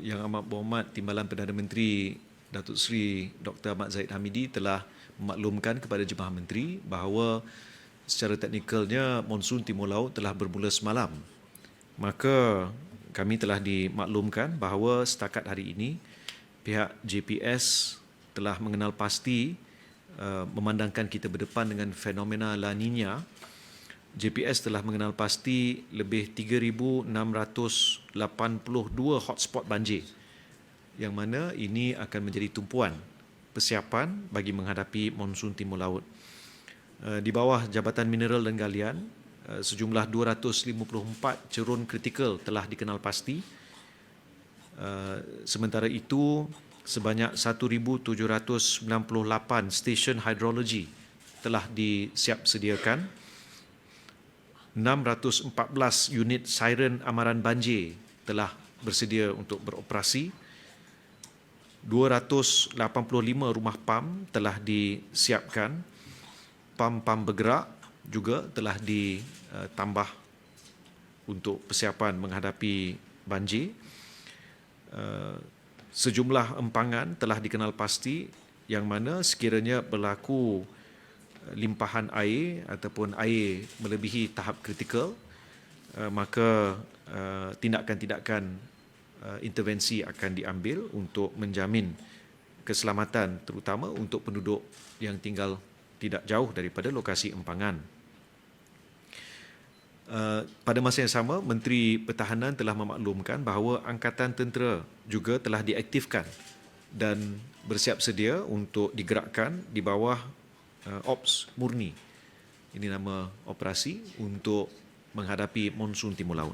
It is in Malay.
Yang Amat Berhormat Timbalan Perdana Menteri Datuk Seri Dr. Ahmad Zaid Hamidi telah memaklumkan kepada Jemaah Menteri bahawa secara teknikalnya monsun Timur Laut telah bermula semalam. Maka kami telah dimaklumkan bahawa setakat hari ini pihak JPS telah mengenal pasti uh, memandangkan kita berdepan dengan fenomena La Nina JPS telah mengenal pasti lebih 3,682 hotspot banjir yang mana ini akan menjadi tumpuan persiapan bagi menghadapi monsun timur laut. Eh, Di bawah Jabatan Mineral dan Galian, eh, sejumlah 254 cerun kritikal telah dikenal pasti. Eh, Sementara itu, sebanyak 1,798 stesen hidrologi telah disiap sediakan 614 unit siren amaran banjir telah bersedia untuk beroperasi. 285 rumah pam telah disiapkan. Pam-pam bergerak juga telah ditambah untuk persiapan menghadapi banjir. Eh, Sejumlah empangan telah dikenal pasti yang mana sekiranya berlaku limpahan air ataupun air melebihi tahap kritikal uh, maka uh, tindakan-tindakan uh, intervensi akan diambil untuk menjamin keselamatan terutama untuk penduduk yang tinggal tidak jauh daripada lokasi empangan. Pada masa yang sama, Menteri Pertahanan telah memaklumkan bahawa Angkatan Tentera juga telah diaktifkan dan bersiap sedia untuk digerakkan di bawah uh, Ops Murni. Ini nama operasi untuk menghadapi monsun timur laut.